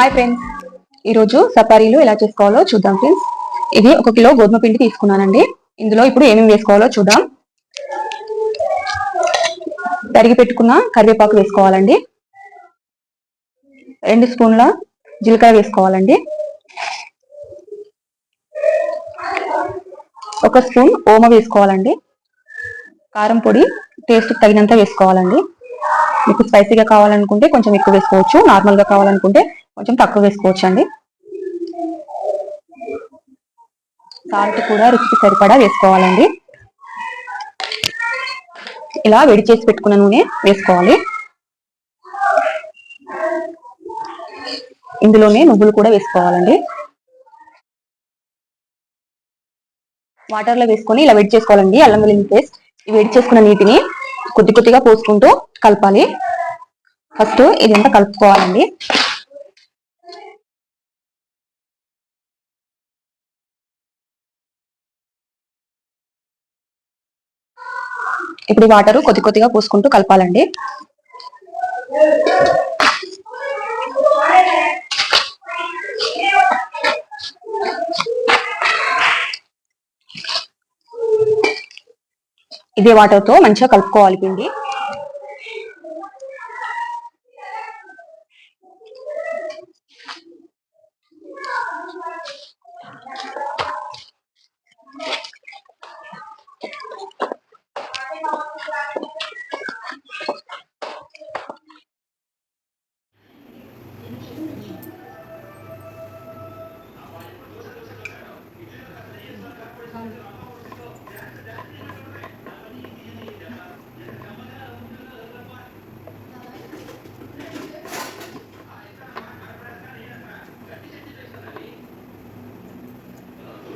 Hi friends ఈరోజు సపారీలు ఎలా చేసుకోవాలో చూద్దాం ఫ్రెండ్స్ ఇది ఒక కిలో గోధుమ పిండి తీసుకున్నానండి. ఇందులో ఇప్పుడు ఏమేమి వేసుకోవాలో చూద్దాం. తరిగి పెట్టుకున్న కరివేపాకు వేసుకోవాలండి. రెండు స్పూన్ల జీలకర్ర వేసుకోవాలండి. ఒక స్పూన్ ఓమ వేసుకోవాలండి. కారం పొడి టేస్ట్ తగినంత వేసుకోవాలండి. మీకు స్పైసీగా కావాలనుకుంటే కొంచెం ఎక్కువ వేసుకోవచ్చు. నార్మల్గా కావాలనుకుంటే కొంచెం తక్కువ వేసుకోవచ్చు అండి సాల్ట్ కూడా రుచికి సరిపడా వేసుకోవాలండి. ఇలా వేడి చేసి పెట్టుకున్న నూనె వేసుకోవాలి. ఇందులోనే నువ్వులు కూడా వేసుకోవాలండి. వాటర్లో వేసుకొని ఇలా వేడి చేసుకోవాలండి. అల్లం వెల్లుల్లి పేస్ట్ ఈ వేడి చేసుకున్న నీటిని కొద్ది కొద్దిగా పోసుకుంటూ కలపాలి. ఫస్ట్ ఇదంతా కలుపుకోవాలండి. ఇప్పుడు ఈ వాటర్ కొద్ది కొద్దిగా పోసుకుంటూ కలపాలండి. ఇదే వాటర్తో మంచిగా కలుపుకోవాలి పిండి.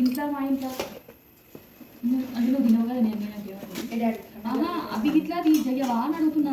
ఇంట్లో మా ఇంట్లో. అంటే నువ్వు తినవు కదా నేను అవి ఇట్లా తీ చెయ్యవా అని అడుగుతున్నా.